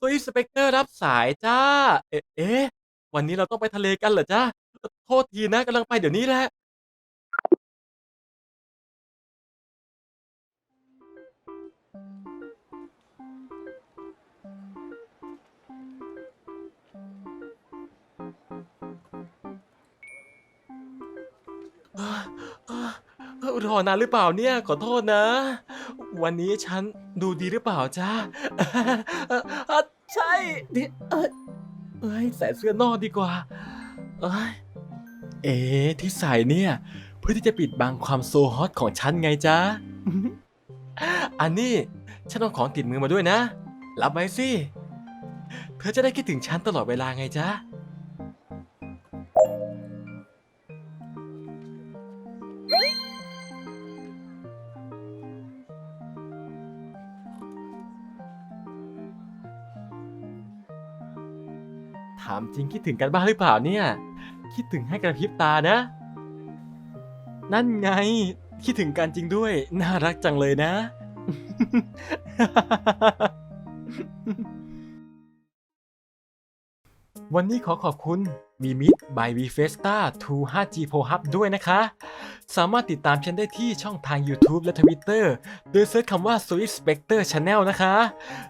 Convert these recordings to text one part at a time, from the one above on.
ตัวอินสเปกเตอร์รับสายจ้า เอ๊ะเอ๊ะวันนี้เราต้องไปทะเลกันเหรอจ้าโทษทีนะกำลังไปเดี๋ยวนี้แหละอ่ อเอ่อเอ่อรอนานหรือเปล่าเนี่ยขอโทษนะ วันนี้ฉันดูดีหรือเปล่าจ้าใช่เอ้ยใส่เสื้อนอกดีกว่า เอ้ยเอ๊ะที่ใส่เนี่ย เพื่อที่จะปิดบังความโซฮอตของฉันไงจ๊ะอันนี้ฉันเอาของติดมือมาด้วยนะ รับไว้สิ เธอจะได้คิดถึงฉันตลอดเวลาไงจ๊ะ ถามจริงคิดถึงกันบ้างหรือเปล่าเนี่ย คิดถึงให้กระพริบตานะ นั่นไง คิดถึงกันจริงด้วย น่ารักจังเลยนะ วันนี้ขอขอบคุณ v m i t by v f e s t a 2 5G Pro Hub ด้วยนะคะ สามารถติดตามฉันได้ที่ช่องทาง YouTube และ Twitter โดยเซิร์ชคำว่า Swift Spectre Channel นะคะ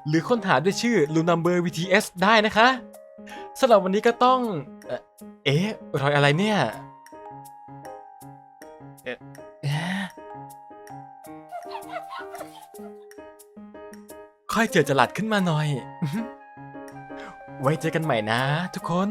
หรือค้นหาด้วยชื่อ Lunumber VTS ได้นะคะ สำหรับวันนี้ก็ต้อง เอ่อเอ๊ะรอยอะไรเนี่ยเอ๊ะเอ๊ะค่อยเจอจลัดขึ้นมาหน่อย ไว้เจอกันใหม่นะทุกคน